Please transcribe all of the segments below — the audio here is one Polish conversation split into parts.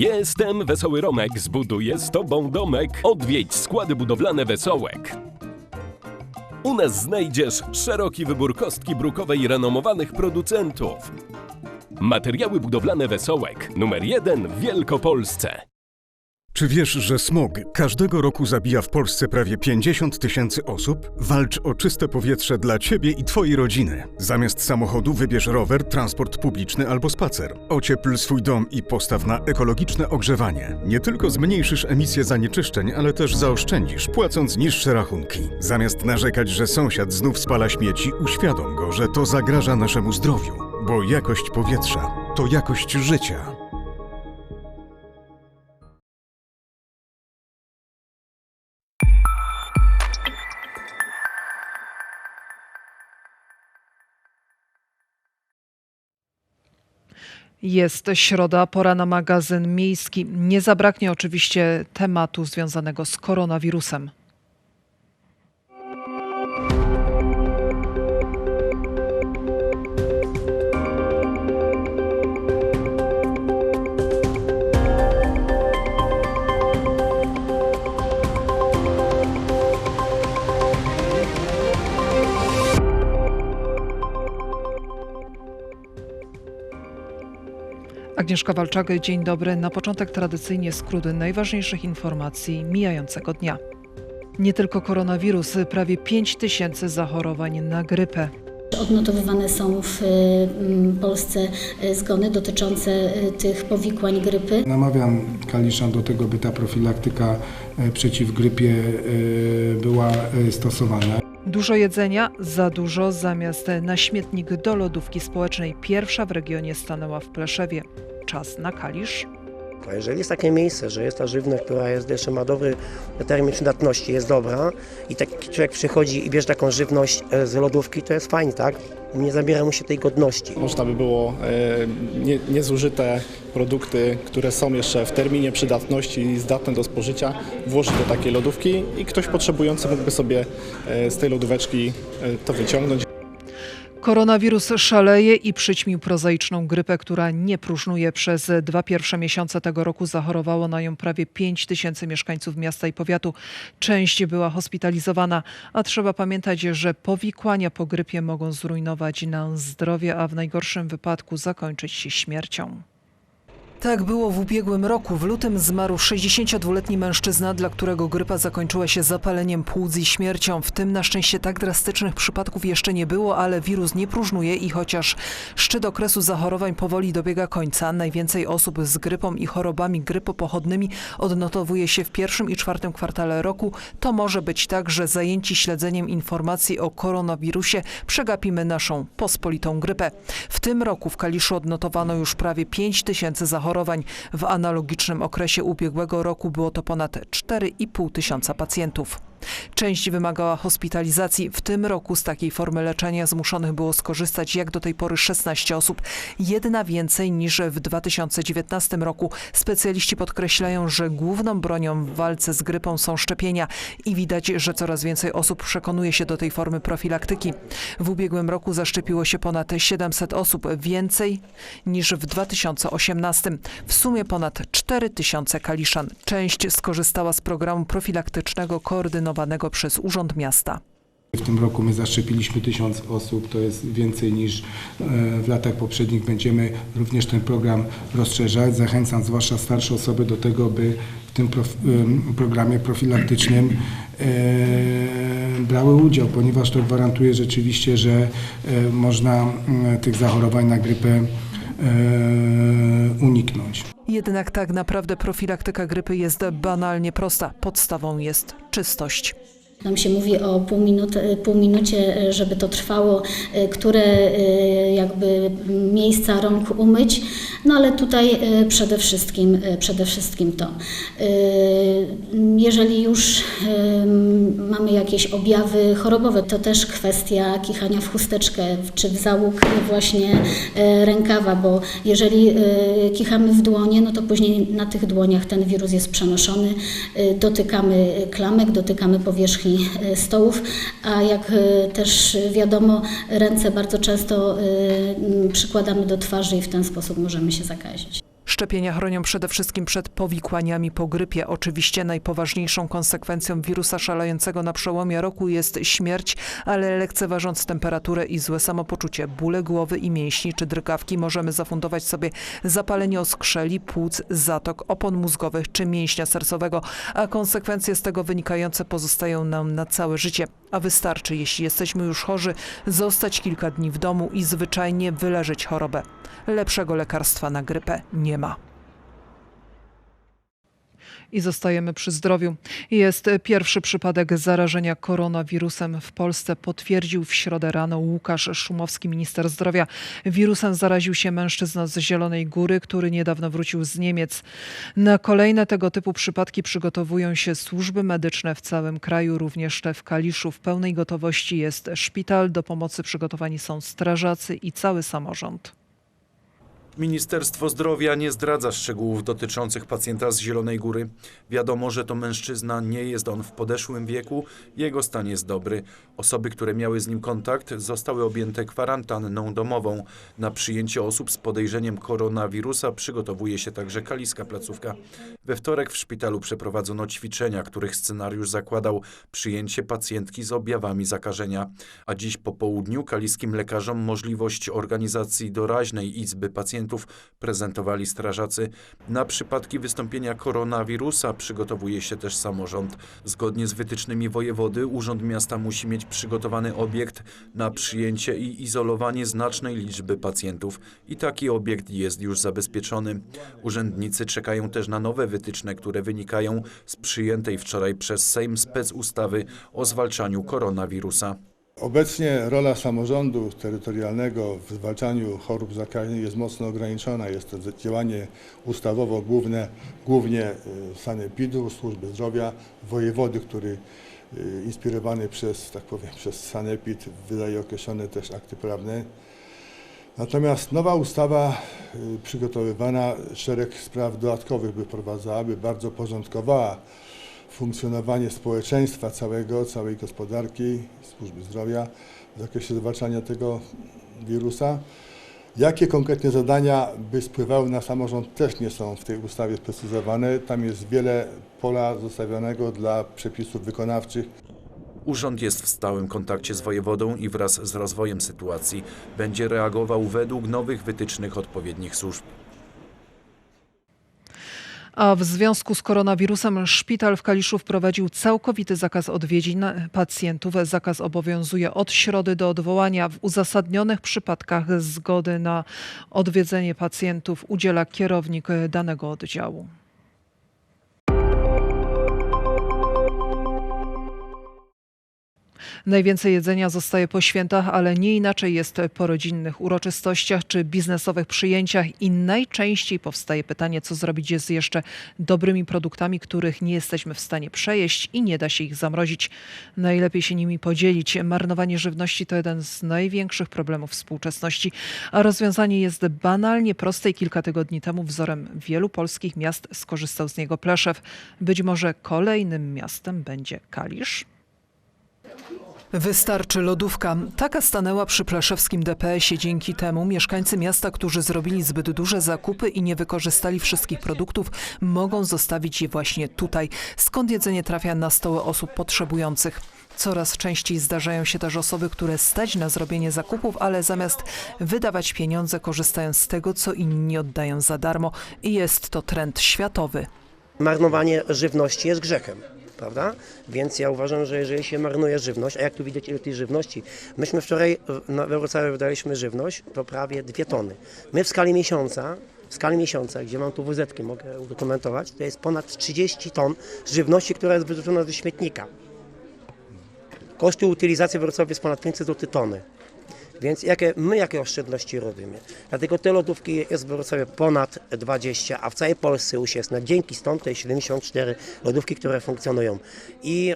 Jestem Wesoły Romek, zbuduję z tobą domek. Odwiedź składy budowlane Wesołek. U nas znajdziesz szeroki wybór kostki brukowej renomowanych producentów. Materiały budowlane Wesołek, numer jeden w Wielkopolsce. Czy wiesz, że smog każdego roku zabija w Polsce prawie 50 tysięcy osób? Walcz o czyste powietrze dla ciebie i twojej rodziny. Zamiast samochodu wybierz rower, transport publiczny albo spacer. Ociepl swój dom i postaw na ekologiczne ogrzewanie. Nie tylko zmniejszysz emisję zanieczyszczeń, ale też zaoszczędzisz, płacąc niższe rachunki. Zamiast narzekać, że sąsiad znów spala śmieci, uświadom go, że to zagraża naszemu zdrowiu. Bo jakość powietrza to jakość życia. Jest środa, pora na magazyn miejski. Nie zabraknie oczywiście tematu związanego z koronawirusem. Agnieszka Walczak, dzień dobry. Na początek tradycyjnie skróty najważniejszych informacji mijającego dnia. Nie tylko koronawirus, prawie 5 tysięcy zachorowań na grypę. Odnotowywane są w mm, Polsce e, zgony dotyczące e, tych powikłań grypy. Namawiam Kaliszan do tego, by ta profilaktyka e, przeciw grypie była stosowana. Dużo jedzenia, za dużo. Zamiast na śmietnik do lodówki społecznej pierwsza w regionie stanęła w Pleszewie. Czas na Kalisz. A jeżeli jest takie miejsce, że jest ta żywność, która jest jeszcze ma dobry termin przydatności, jest dobra i taki człowiek przychodzi i bierze taką żywność e, z lodówki, to jest fajnie, tak? Nie zabiera mu się tej godności. Można by było e, nie, niezużyte produkty, które są jeszcze w terminie przydatności i zdatne do spożycia, włożyć do takiej lodówki i ktoś potrzebujący mógłby sobie e, z tej lodóweczki e, to wyciągnąć. Koronawirus szaleje i przyćmił prozaiczną grypę, która nie próżnuje. Przez dwa pierwsze miesiące tego roku zachorowało na nią prawie 5 tysięcy mieszkańców miasta i powiatu. Część była hospitalizowana, a trzeba pamiętać, że powikłania po grypie mogą zrujnować nam zdrowie, a w najgorszym wypadku zakończyć się śmiercią. Tak było w ubiegłym roku. W lutym zmarł 62-letni mężczyzna, dla którego grypa zakończyła się zapaleniem płuc i śmiercią. W tym na szczęście tak drastycznych przypadków jeszcze nie było, ale wirus nie próżnuje i chociaż szczyt okresu zachorowań powoli dobiega końca, najwięcej osób z grypą i chorobami grypopochodnymi odnotowuje się w pierwszym i czwartym kwartale roku, to może być tak, że zajęci śledzeniem informacji o koronawirusie przegapimy naszą pospolitą grypę. W tym roku w Kaliszu odnotowano już prawie 5 tysięcy zachorowań. W analogicznym okresie ubiegłego roku było to ponad 4,5 tysiąca pacjentów. Część wymagała hospitalizacji. W tym roku z takiej formy leczenia zmuszonych było skorzystać jak do tej pory 16 osób, jedna więcej niż w 2019 roku. Specjaliści podkreślają, że główną bronią w walce z grypą są szczepienia i widać, że coraz więcej osób przekonuje się do tej formy profilaktyki. W ubiegłym roku zaszczepiło się ponad 700 osób, więcej niż w 2018. W sumie ponad 4 tysiące kaliszan. Część skorzystała z programu profilaktycznego przez Urząd Miasta. W tym roku my zaszczepiliśmy tysiąc osób, to jest więcej niż e, w latach poprzednich. Będziemy również ten program rozszerzać. Zachęcam zwłaszcza starsze osoby do tego, by w tym programie profilaktycznym e, brały udział, ponieważ to gwarantuje rzeczywiście, że e, można tych zachorowań na grypę uniknąć. Jednak tak naprawdę profilaktyka grypy jest banalnie prosta. Podstawą jest czystość. Nam się mówi o pół, minut, pół minucie, żeby to trwało, e, które e, jakby miejsca rąk umyć, no ale tutaj e, przede wszystkim, przede wszystkim to. Jeżeli już mamy jakieś objawy chorobowe, to też kwestia kichania w chusteczkę czy w załóg właśnie rękawa, bo jeżeli kichamy w dłonie, no to później na tych dłoniach ten wirus jest przenoszony, dotykamy klamek, dotykamy powierzchni e, stołów, a jak e, też wiadomo, ręce bardzo często e, przykładamy do twarzy i w ten sposób możemy się zakazić. Szczepienia chronią przede wszystkim przed powikłaniami po grypie. Oczywiście najpoważniejszą konsekwencją wirusa szalejącego na przełomie roku jest śmierć, ale lekceważąc temperaturę i złe samopoczucie, bóle głowy i mięśni czy drgawki możemy zafundować sobie zapalenie oskrzeli, płuc, zatok, opon mózgowych czy mięśnia sercowego, a konsekwencje z tego wynikające pozostają nam na całe życie. A wystarczy, jeśli jesteśmy już chorzy, zostać kilka dni w domu i zwyczajnie wyleżyć chorobę. Lepszego lekarstwa na grypę nie ma. I zostajemy przy zdrowiu. Jest pierwszy przypadek zarażenia koronawirusem w Polsce, potwierdził w środę rano Łukasz Szumowski, minister zdrowia. Wirusem zaraził się mężczyzna z Zielonej Góry, który niedawno wrócił z Niemiec. Na kolejne tego typu przypadki przygotowują się służby medyczne w całym kraju, również te w Kaliszu. W pełnej gotowości jest szpital, do pomocy przygotowani są strażacy i cały samorząd. Ministerstwo Zdrowia nie zdradza szczegółów dotyczących pacjenta z Zielonej Góry. Wiadomo, że to mężczyzna, nie jest on w podeszłym wieku, jego stan jest dobry. Osoby, które miały z nim kontakt, zostały objęte kwarantanną domową. Na przyjęcie osób z podejrzeniem koronawirusa przygotowuje się także kaliska placówka. We wtorek w szpitalu przeprowadzono ćwiczenia, których scenariusz zakładał przyjęcie pacjentki z objawami zakażenia. A dziś po południu kaliskim lekarzom możliwość organizacji doraźnej izby pacjentów prezentowali strażacy. Na przypadki wystąpienia koronawirusa przygotowuje się też samorząd. Zgodnie z wytycznymi wojewody Urząd Miasta musi mieć przygotowany obiekt na przyjęcie i izolowanie znacznej liczby pacjentów. I taki obiekt jest już zabezpieczony. Urzędnicy czekają też na nowe wytyczne, które wynikają z przyjętej wczoraj przez Sejm specustawy o zwalczaniu koronawirusa. Obecnie rola samorządu terytorialnego w zwalczaniu chorób zakaźnych jest mocno ograniczona. Jest to działanie ustawowo główne, głównie y, sanepidu, służby zdrowia, wojewody, który y, inspirowany przez, tak powiem, przez sanepid wydaje określone też akty prawne. Natomiast nowa ustawa y, przygotowywana szereg spraw dodatkowych by wprowadzała, by bardzo porządkowała funkcjonowanie społeczeństwa całego, całej gospodarki, służby zdrowia w zakresie zwalczania tego wirusa. Jakie konkretnie zadania by spływały na samorząd też nie są w tej ustawie sprecyzowane. Tam jest wiele pola zostawionego dla przepisów wykonawczych. Urząd jest w stałym kontakcie z wojewodą i wraz z rozwojem sytuacji będzie reagował według nowych wytycznych odpowiednich służb. A w związku z koronawirusem szpital w Kaliszu wprowadził całkowity zakaz odwiedzin pacjentów. Zakaz obowiązuje od środy do odwołania. W uzasadnionych przypadkach zgody na odwiedzenie pacjentów udziela kierownik danego oddziału. Najwięcej jedzenia zostaje po świętach, ale nie inaczej jest po rodzinnych uroczystościach czy biznesowych przyjęciach i najczęściej powstaje pytanie, co zrobić z jeszcze dobrymi produktami, których nie jesteśmy w stanie przejeść i nie da się ich zamrozić. Najlepiej się nimi podzielić. Marnowanie żywności to jeden z największych problemów współczesności, a rozwiązanie jest banalnie proste i kilka tygodni temu wzorem wielu polskich miast skorzystał z niego Pleszew. Być może kolejnym miastem będzie Kalisz? Wystarczy lodówka. Taka stanęła przy Pleszewskim DPS-ie. Dzięki temu mieszkańcy miasta, którzy zrobili zbyt duże zakupy i nie wykorzystali wszystkich produktów, mogą zostawić je właśnie tutaj, skąd jedzenie trafia na stoły osób potrzebujących. Coraz częściej zdarzają się też osoby, które stać na zrobienie zakupów, ale zamiast wydawać pieniądze, korzystają z tego, co inni oddają za darmo. I jest to trend światowy. Marnowanie żywności jest grzechem. Prawda? Więc ja uważam, że jeżeli się marnuje żywność, a jak tu widać ile tej żywności, myśmy wczoraj na Wrocławiu wydaliśmy żywność, to prawie dwie tony. My w skali miesiąca, w skali miesiąca, gdzie mam tu WZ-ki, mogę udokumentować, to jest ponad 30 ton żywności, która jest wyrzucona ze śmietnika. Koszty utylizacji w Wrocławiu jest ponad 500 zł tony. Więc jakie, my jakie oszczędności robimy? Dlatego te lodówki jest w Wrocławiu ponad 20, a w całej Polsce już jest. Na dzięki stąd jest 74 lodówki, które funkcjonują. I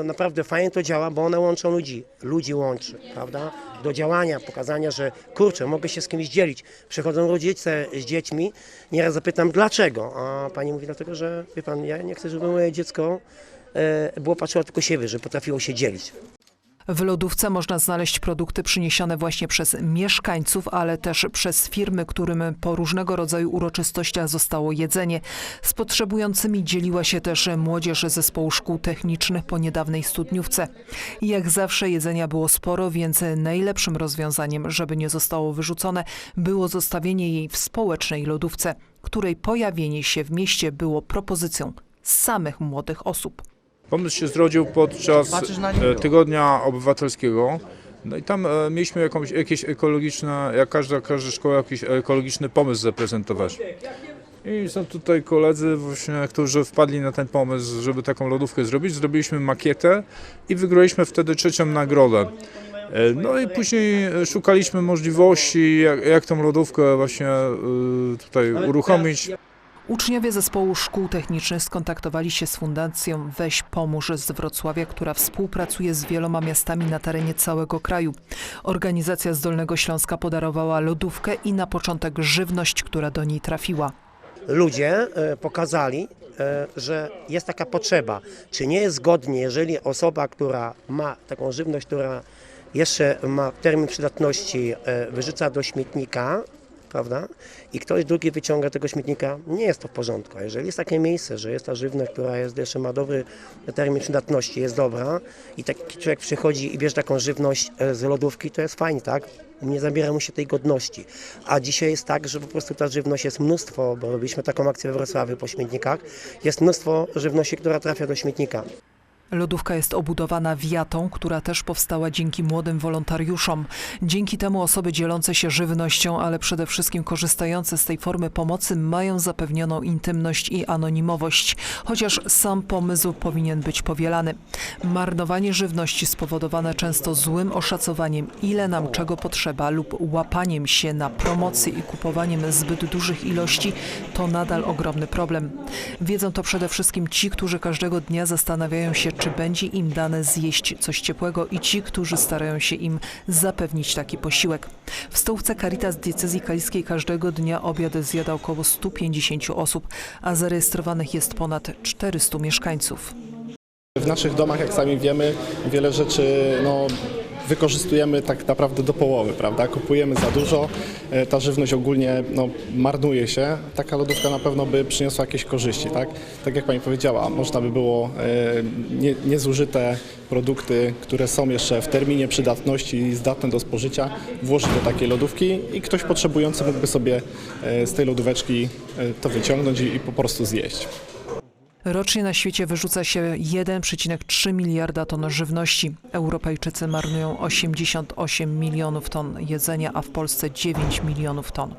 e, naprawdę fajnie to działa, bo one łączą ludzi. Ludzi łączy, prawda? Do działania, pokazania, że kurczę, mogę się z kimś dzielić. Przychodzą rodzice z dziećmi, nieraz zapytam dlaczego, a pani mówi dlatego, że wie pan, ja nie chcę, żeby moje dziecko e, było patrzyło tylko siebie, że potrafiło się dzielić. W lodówce można znaleźć produkty przyniesione właśnie przez mieszkańców, ale też przez firmy, którym po różnego rodzaju uroczystościach zostało jedzenie. Z potrzebującymi dzieliła się też młodzież zespołu szkół technicznych po niedawnej studniówce. Jak zawsze jedzenia było sporo, więc najlepszym rozwiązaniem, żeby nie zostało wyrzucone, było zostawienie jej w społecznej lodówce, której pojawienie się w mieście było propozycją samych młodych osób. Pomysł się zrodził podczas e, Tygodnia Obywatelskiego. No i tam e, mieliśmy jakąś, jakieś ekologiczne, jak każda, każda szkoła, jakiś ekologiczny pomysł zaprezentować. I są tutaj koledzy właśnie, którzy wpadli na ten pomysł, żeby taką lodówkę zrobić. Zrobiliśmy makietę i wygraliśmy wtedy trzecią nagrodę. E, No i później szukaliśmy możliwości, jak, jak tą lodówkę właśnie tutaj uruchomić. Uczniowie zespołu szkół technicznych skontaktowali się z Fundacją Weź Pomóż z Wrocławia, która współpracuje z wieloma miastami na terenie całego kraju. Organizacja z Dolnego Śląska podarowała lodówkę i na początek żywność, która do niej trafiła. ludzie e, pokazali, e, że jest taka potrzeba. Czy nie jest zgodnie, jeżeli osoba, która ma taką żywność, która jeszcze ma termin przydatności, e, wyrzuca do śmietnika, prawda? I ktoś drugi wyciąga tego śmietnika, nie jest to w porządku. A jeżeli jest takie miejsce, że jest ta żywność, która jest, jeszcze ma dobry termin przydatności, jest dobra i taki człowiek przychodzi i bierze taką żywność e, z lodówki, to jest fajnie, tak? Nie zabiera mu się tej godności. A dzisiaj jest tak, że po prostu ta żywność jest mnóstwo, bo robiliśmy taką akcję we Wrocławiu po śmietnikach, jest mnóstwo żywności, która trafia do śmietnika. Lodówka jest obudowana wiatą, która też powstała dzięki młodym wolontariuszom. Dzięki temu osoby dzielące się żywnością, ale przede wszystkim korzystające z tej formy pomocy mają zapewnioną intymność i anonimowość, chociaż sam pomysł powinien być powielany. Marnowanie żywności spowodowane często złym oszacowaniem, ile nam czego potrzeba lub łapaniem się na promocję i kupowaniem zbyt dużych ilości, to nadal ogromny problem. Wiedzą to przede wszystkim ci, którzy każdego dnia zastanawiają się, czy będzie im dane zjeść coś ciepłego i ci, którzy starają się im zapewnić taki posiłek. W stołówce Caritas Diecezji Kaliskiej każdego dnia obiad zjada około 150 osób, a zarejestrowanych jest ponad 400 mieszkańców. W naszych domach, jak sami wiemy, wiele rzeczy no, wykorzystujemy tak naprawdę do połowy, prawda? Kupujemy za dużo, e, ta żywność ogólnie no, marnuje się. Taka lodówka na pewno by przyniosła jakieś korzyści, tak? Tak jak Pani powiedziała, można by było e, nie, niezużyte produkty, które są jeszcze w terminie przydatności i zdatne do spożycia, włożyć do takiej lodówki i ktoś potrzebujący mógłby sobie e, z tej lodóweczki to wyciągnąć i po prostu zjeść. Rocznie na świecie wyrzuca się 1,3 miliarda ton żywności. Europejczycy marnują 88 milionów ton jedzenia, a w Polsce 9 milionów ton.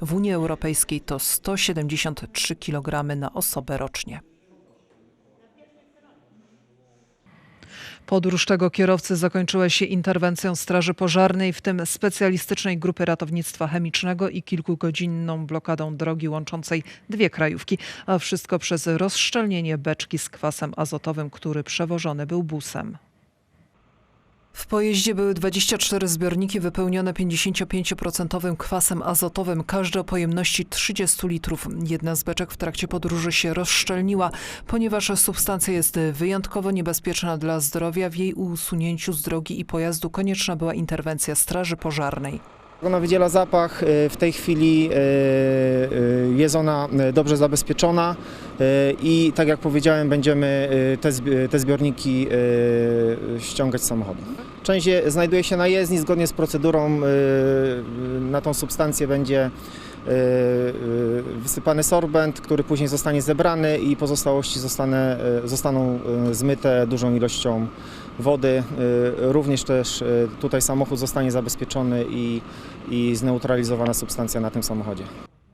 W Unii Europejskiej to 173 kg na osobę rocznie. Podróż tego kierowcy zakończyła się interwencją Straży Pożarnej, w tym specjalistycznej grupy ratownictwa chemicznego i kilkugodzinną blokadą drogi łączącej dwie krajówki, a wszystko przez rozszczelnienie beczki z kwasem azotowym, który przewożony był busem. W pojeździe były 24 zbiorniki wypełnione 55% kwasem azotowym, każde o pojemności 30 litrów. Jedna z beczek w trakcie podróży się rozszczelniła, ponieważ substancja jest wyjątkowo niebezpieczna dla zdrowia. W jej usunięciu z drogi i pojazdu konieczna była interwencja Straży Pożarnej. Ona wydziela zapach. y, W tej chwili y, y, jest ona dobrze zabezpieczona i tak jak powiedziałem, będziemy te zbi- te zbiorniki ściągać z samochodu. Część je- znajduje się na jezdni. Zgodnie z procedurą y, y, na tą substancję będzie y, wysypany sorbent, który później zostanie zebrany i pozostałości zostaną zmyte dużą ilością wody. Również też tutaj samochód zostanie zabezpieczony i, i zneutralizowana substancja na tym samochodzie.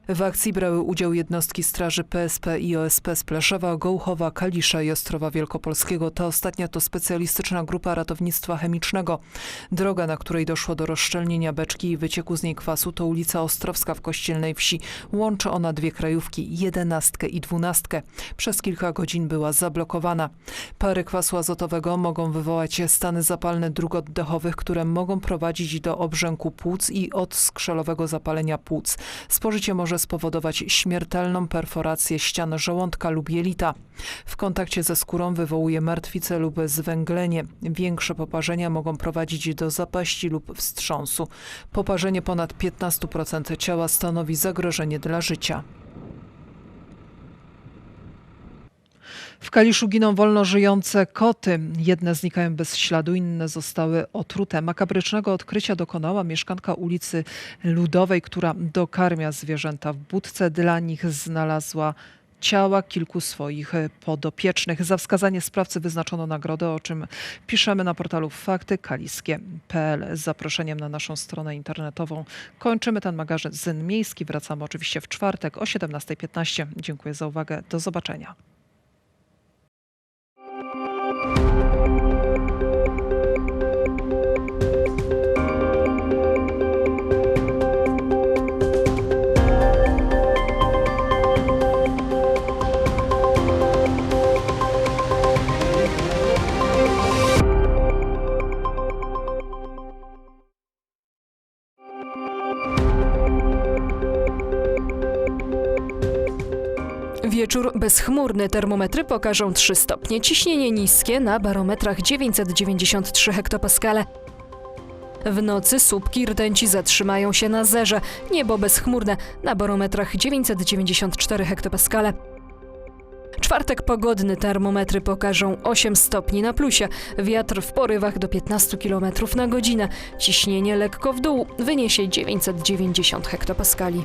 W akcji brały udział jednostki straży PSP i OSP z Pleszewa, Gołchowa, Kalisza i Ostrowa Wielkopolskiego. Ta ostatnia to specjalistyczna grupa ratownictwa chemicznego. Droga, na której doszło do rozszczelnienia beczki i wycieku z niej kwasu, to ulica Ostrowska w Kościelnej Wsi. Łączy ona dwie krajówki, jedenastkę i dwunastkę. Przez kilka godzin była zablokowana. Pary kwasu azotowego mogą wywołać stany zapalne dróg oddechowych, które mogą prowadzić do obrzęku płuc i odskrzelowego zapalenia płuc. Spożycie może może spowodować śmiertelną perforację ścian żołądka lub jelita. W kontakcie ze skórą wywołuje martwicę lub zwęglenie. Większe poparzenia mogą prowadzić do zapaści lub wstrząsu. Poparzenie ponad 15% ciała stanowi zagrożenie dla życia. W Kaliszu giną wolno żyjące koty. Jedne znikają bez śladu, inne zostały otrute. Makabrycznego odkrycia dokonała mieszkanka ulicy Ludowej, która dokarmia zwierzęta. W budce dla nich znalazła ciała kilku swoich podopiecznych. Za wskazanie sprawcy wyznaczono nagrodę, o czym piszemy na portalu faktykaliskie.pl z zaproszeniem na naszą stronę internetową. Kończymy ten magazyn miejski. Wracamy oczywiście w czwartek o 17.15. Dziękuję za uwagę. Do zobaczenia. Wieczór bezchmurny. Termometry pokażą 3 stopnie. Ciśnienie niskie na barometrach 993 hektopaskale. W nocy słupki rtęci zatrzymają się na zerze. Niebo bezchmurne na barometrach 994 hektopaskale. Czwartek pogodny termometry pokażą 8 stopni na plusie. Wiatr w porywach do 15 km na godzinę. Ciśnienie lekko w dół wyniesie 990 hektopaskali.